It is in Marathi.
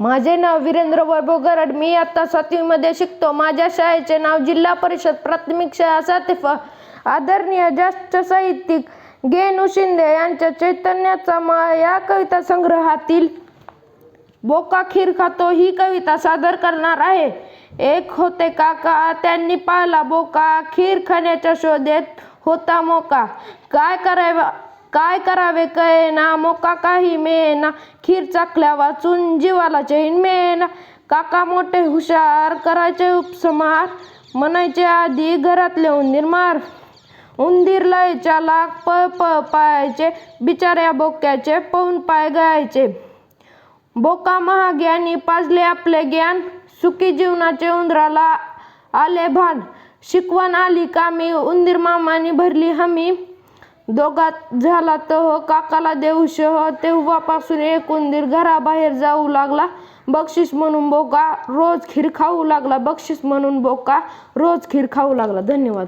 माझे नाव वीरेंद्र वैभव गरड. मी आत्ता सातवीमध्ये शिकतो. माझ्या शाळेचे नाव जिल्हा परिषद प्राथमिक शाळा सातेफ. आदरणीय ज्येष्ठ साहित्यिक गेनू शिंदे यांच्या चैतन्याचा मा या कविता संग्रहातील बोका खीर खातो ही कविता सादर करणार आहे. एक होते काका त्यांनी पाहिला बोका. खीर खाण्याच्या शोधेत होता मोका. काय करावा काय करावे कळेना मोका काही मेना. खीर चाकल्या वाचून जीवाला चैन मेना. काका मोठे हुशार करायचे उपसमार. म्हणायचे आधी घरातले उंदीर मार उंदीर लय चालाक पळ पळ पायाचे बिचाऱ्या बोक्याचे पळून पाय गायचे. बोका महाग्यानी पाजले आपले ज्ञान. सुखी जीवनाचे उंदराला आले भान. शिकवण आली कामी. उंदीर मामानी भरली हमी. दोघात झाला तह हो, काकाला देऊ शह. तेव्हापासून एक उंदीर घराबाहेर जाऊ लागला. बक्षीस म्हणून बोका रोज खीर खाऊ लागला. बक्षीस म्हणून बोका रोज खीर खाऊ लागला. धन्यवाद.